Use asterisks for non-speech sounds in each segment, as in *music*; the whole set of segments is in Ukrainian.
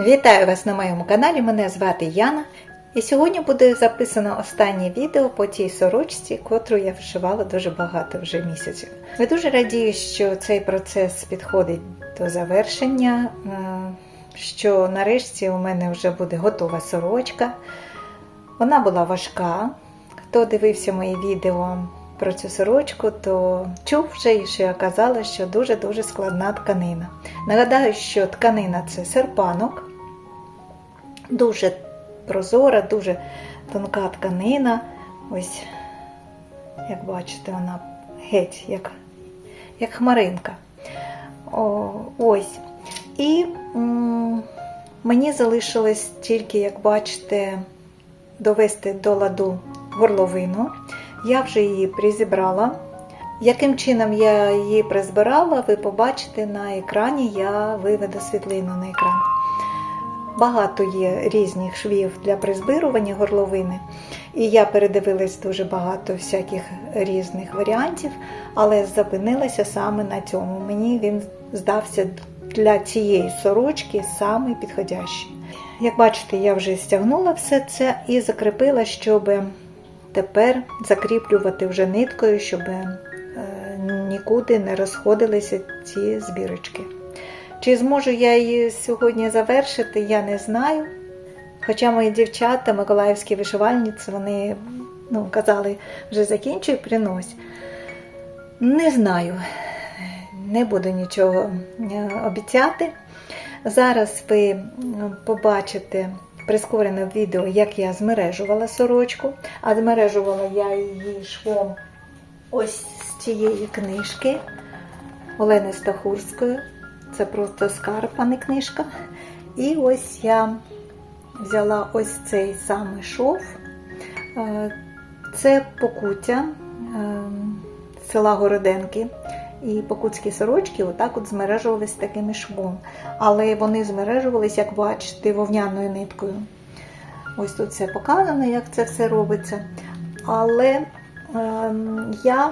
Вітаю вас на моєму каналі. Мене звати Яна. І сьогодні буде записано останнє відео по тій сорочці, котру я вишивала дуже багато вже місяців. Я дуже радію, що цей процес підходить до завершення, е, що нарешті у мене вже буде готова сорочка. Вона була важка. Хто дивився мої відео про цю сорочку, то чув вже, що я казала, що дуже-дуже складна тканина. Нагадаю, що тканина це серпанок, дуже прозора, дуже тонка тканина. Ось, як бачите, вона геть, як, як хмаринка. О, ось. І м, мені залишилось тільки, як бачите, довести до ладу горловину. Я вже її призібрала. Яким чином я її призбирала, ви побачите на екрані, я виведу світлину на екран. Багато є різних швів для призбирування горловини, і я передивилась дуже багато всяких різних варіантів, але зупинилася саме на цьому. Мені він здався для цієї сорочки саме підходящий. Як бачите, я вже стягнула все це і закріпила, щоб тепер закріплювати вже ниткою, щоб нікуди не розходилися ці збірочки. Чи зможу я її сьогодні завершити, я не знаю. Хоча мої дівчата, миколаївські вишивальниці, вони ну, казали, вже закінчуй, принось. Не знаю, не буду нічого обіцяти. Зараз ви побачите прискорене відео, як я змережувала сорочку, а змережувала я її швом ось з цієї книжки Олени Стахурської. Це просто скарб, а не книжка. І ось я взяла ось цей самий шов. Це покуття села Городенки. І покутські сорочки отак от змережувалися таким швом. Але вони змережувалися, як бачите, вовняною ниткою. Ось тут все показано, як це все робиться. Але е, я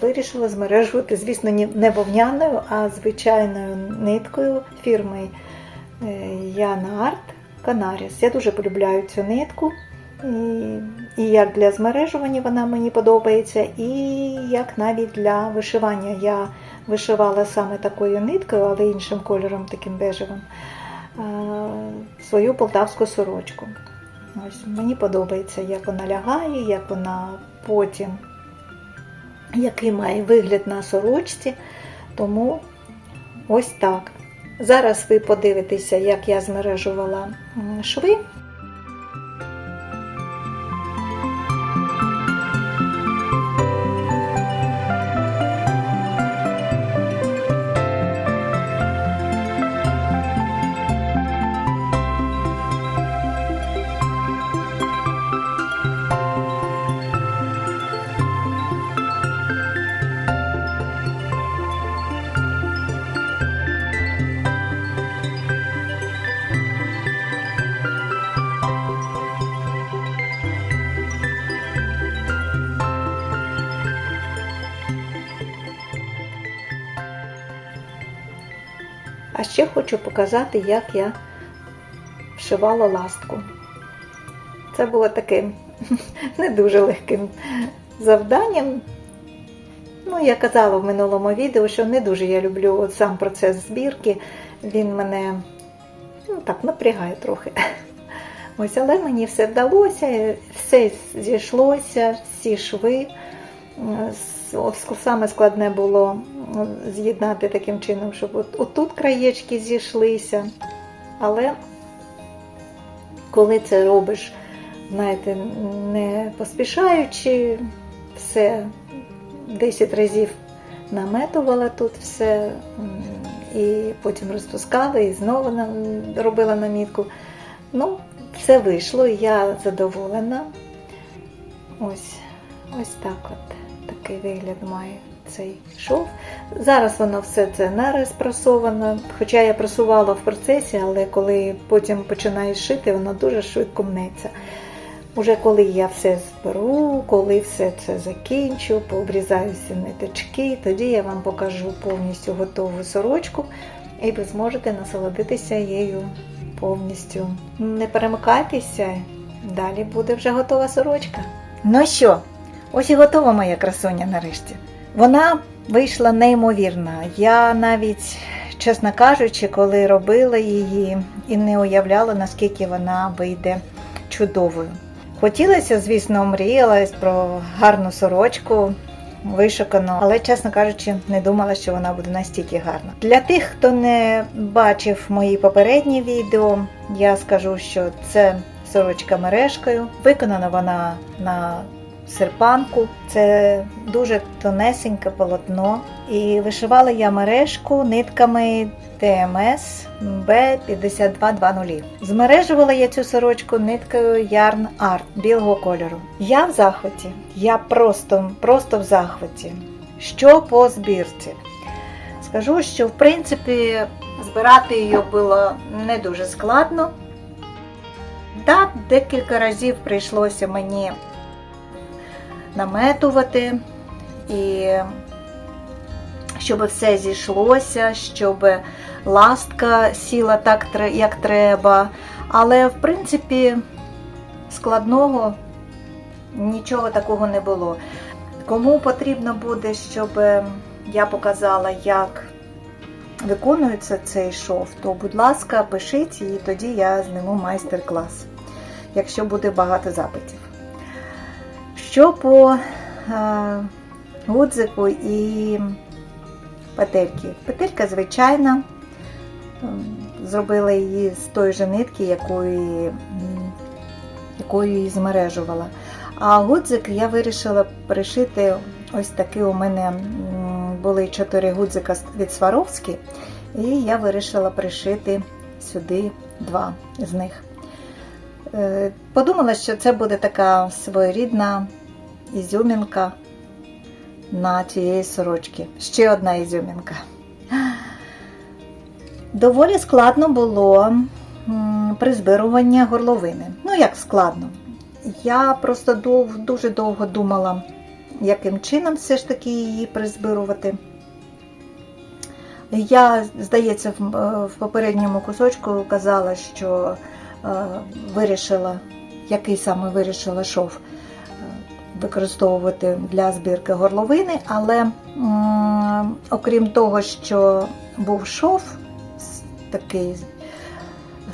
вирішила змережувати, звісно, не вовняною, а звичайною ниткою фірми Яна Арт Канаріс. Я дуже полюбляю цю нитку. І, як для змережування вона мені подобається, і як навіть для вишивання. Я вишивала саме такою ниткою, але іншим кольором, таким бежевим, свою полтавську сорочку. Ось, Мені подобається, як вона лягає, як вона потім, який має вигляд на сорочці. Тому ось так. Зараз ви подивитеся, як я змережувала шви. Ще хочу показати, як я вшивала ластку. Це було таким *laughs* не дуже легким завданням. Ну, я казала в минулому відео, що не дуже я люблю от сам процес збірки. Він мене ну, так напрягає трохи. *laughs* Ось, Але мені все вдалося, все зійшлося, всі шви. Саме складне було з'єднати таким чином, щоб от, отут краєчки зійшлися. Але коли це робиш, знаєте, не поспішаючи, все 10 разів наметувала тут все, і потім розпускала і знову робила намітку. Ну, все вийшло, я задоволена. Ось, ось так от. Такий вигляд має цей шов. Зараз воно все це не розпрасовано, хоча я прасувала в процесі, але коли потім починаю шити, воно дуже швидко мнеться. Уже коли я все зберу, коли все це закінчу, пообрізаю всі ниточки, тоді я вам покажу повністю готову сорочку. і ви зможете насолодитися її повністю. Не перемикайтеся, далі буде вже готова сорочка. Ну що, ось і готова моя красуня нарешті. Вона вийшла неймовірна. Я навіть, чесно кажучи, коли робила її і не уявляла, наскільки вона вийде чудовою. Хотілося, звісно, мріяла про гарну сорочку, вишукану, але, чесно кажучи, не думала, що вона буде настільки гарна. Для тих, хто не бачив мої попередні відео, я скажу, що це сорочка мережкою. Виконана вона на серпанку. Це дуже тонесеньке полотно. І вишивала я мережку нитками ТМС Б5220. Змережувала я цю сорочку ниткою Yarn Art білого кольору. Я в захваті, я просто, просто в захваті. Що по збірці? Скажу, що в принципі збирати її було не дуже складно. Так, декілька разів прийшлося мені наметувати, і щоб все зійшлося, щоб ластка сіла так, як треба. Але, в принципі, складного нічого такого не було. Кому потрібно буде, щоб я показала, як виконується цей шов, то, будь ласка, пишіть і тоді я зніму майстер-клас, якщо буде багато запитів. Що по е, гудзику і петельки? Петелька звичайна, зробила її з тої же нитки, якою, якою її змережувала. А гудзик я вирішила пришити ось такі у мене були чотири гудзика від Сваровські, і я вирішила пришити сюди два з них. Подумала, що це буде така своєрідна ізюмінка на цієї сорочки. Ще одна ізюмінка. Доволі складно було призбирування горловини. Ну, як складно. Я просто дов, дуже довго думала, яким чином все ж таки її призбирувати. Я, здається, в попередньому кусочку казала, що вирішила, який саме вирішила шов використовувати для збірки горловини, але окрім того, що був шов такий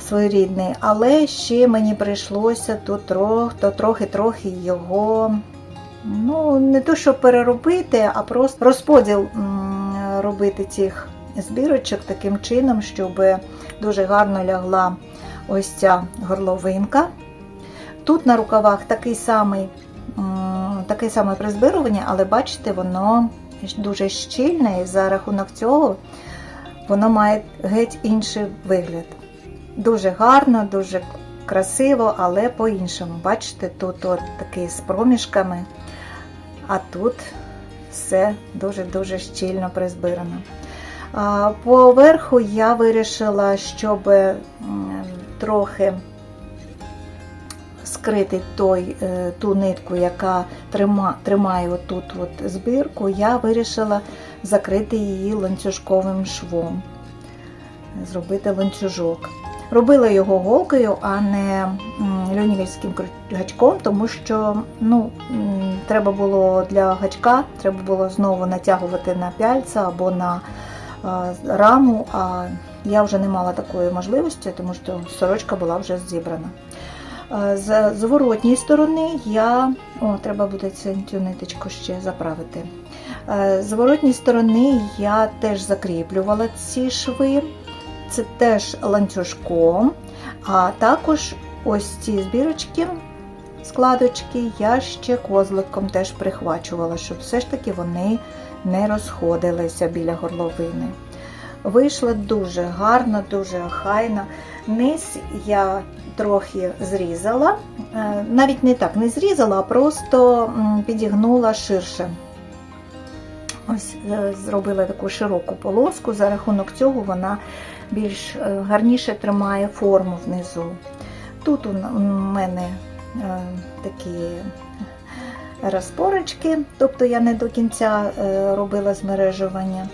своєрідний, але ще мені прийшлося тут трохи-трохи його, ну, не то, що переробити, а просто розподіл робити цих збірочок таким чином, щоб дуже гарно лягла ось ця горловинка. Тут на рукавах такий самий, таке саме призбирування, але бачите, воно дуже щільне, і за рахунок цього воно має геть інший вигляд. Дуже гарно, дуже красиво, але по-іншому. Бачите, тут от такий з проміжками, а тут все дуже-дуже щільно призбирано. Поверху я вирішила, щоб трохи скрити той, е, ту нитку, яка тримає отут от збірку, я вирішила закрити її ланцюжковим швом, зробити ланцюжок. Робила його голкою, а не льонівським гачком, тому що ну, треба було для гачка, треба було знову натягувати на пяльця або на раму, а я вже не мала такої можливості, тому що сорочка була вже зібрана. З зворотньої сторони я, о, треба буде цю ниточку ще заправити. З зворотньої сторони я теж закріплювала ці шви, це теж ланцюжком, а також ось ці збірочки, складочки, я ще козликом теж прихвачувала, щоб все ж таки вони не розходилися біля горловини. Вийшло дуже гарно, дуже охайно. Низ я трохи зрізала, е, навіть не так не зрізала, а просто підігнула ширше. Ось е, Зробила таку широку полоску, за рахунок цього вона більш е, гарніше тримає форму внизу. Тут у мене такі розпорочки, тобто я не до кінця робила змережування.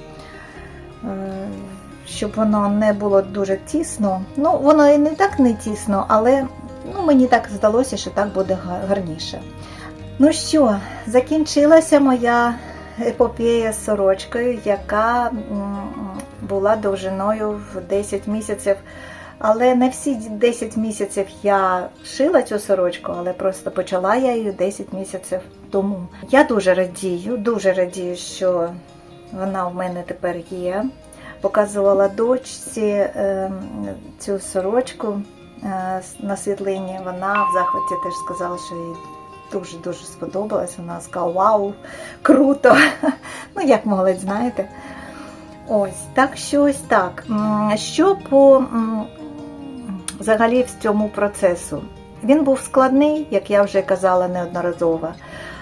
Щоб воно не було дуже тісно. Ну, воно і не так не тісно, але ну, мені так здалося, що так буде гарніше. Ну що, закінчилася моя епопея з сорочкою, яка була довжиною в 10 місяців. Але не всі 10 місяців я шила цю сорочку, але просто почала я її 10 місяців тому. Я дуже радію, дуже радію, що вона в мене тепер є. Показувала дочці ем, цю сорочку е, на світлині. Вона в захваті теж сказала, що їй дуже-дуже сподобалось. Вона сказала, вау, круто! *laughs* Ну, як молодь, знаєте. Ось, так що ось так. Що по взагалі в цьому процесу? Він був складний, як я вже казала неодноразово,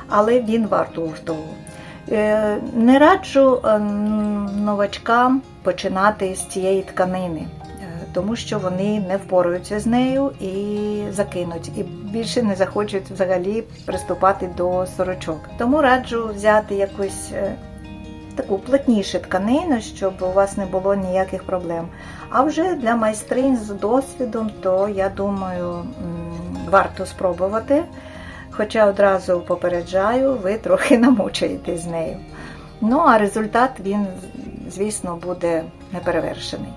але він вартував того. Е, Не раджу ем, новачкам починати з цієї тканини, е, тому що вони не впораються з нею і закинуть, і більше не захочуть взагалі приступати до сорочок. Тому раджу взяти якусь е, таку плотнішу тканину, щоб у вас не було ніяких проблем. А вже для майстринь з досвідом, то я думаю, варто спробувати. Хоча одразу попереджаю, ви трохи *laughs* намучаєтесь з нею. Ну, а результат він, звісно, буде неперевершений.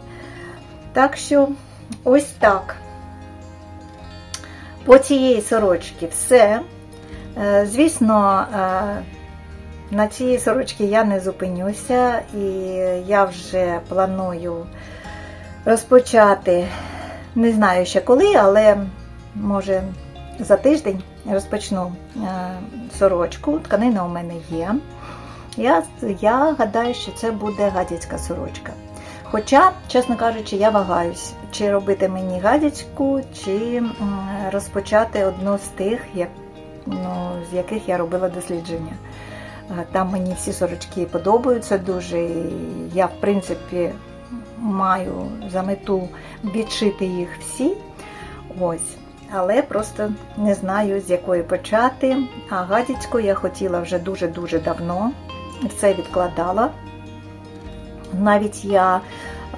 Так що, ось так. По цієї сорочці все. Е, Звісно, е, на цій сорочці я не зупинюся, і я вже планую розпочати, не знаю ще коли, але може за тиждень розпочну е, сорочку. Тканина у мене є. Я, я гадаю, що це буде гадяцька сорочка. Хоча, чесно кажучи, я вагаюсь, чи робити мені гадячку, чи розпочати одну з тих, як, ну, з яких я робила дослідження. Там мені всі сорочки подобаються дуже. і Я, в принципі, маю за мету відшити їх всі. Ось. Але просто не знаю, з якої почати. А гадяцьку я хотіла вже дуже-дуже давно. Все відкладала. Навіть я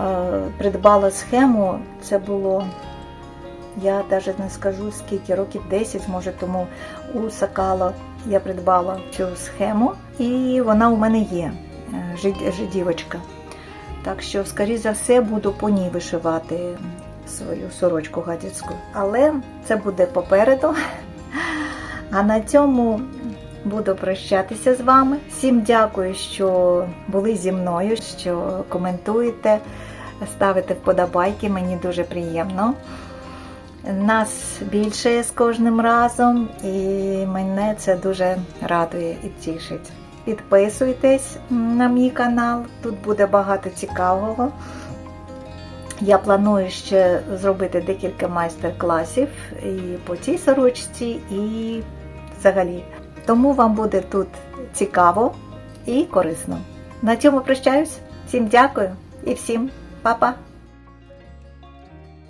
е, придбала схему, це було, я навіть не скажу скільки, років 10, може тому у Сакала я придбала цю схему, і вона у мене є, е, жидівочка. Так що, скоріш за все, буду по ній вишивати свою сорочку гадяцьку. Але це буде попереду. *laughs* А на цьому буду прощатися з вами. Всім дякую, що були зі мною, що коментуєте, ставите вподобайки, мені дуже приємно. Нас більше з кожним разом, і мене це дуже радує і тішить. Підписуйтесь на мій канал, тут буде багато цікавого. Я планую ще зробити декілька майстер-класів і по цій сорочці, і взагалі. Тому вам буде тут цікаво і корисно. На цьому прощаюсь. Всім дякую і всім па-па!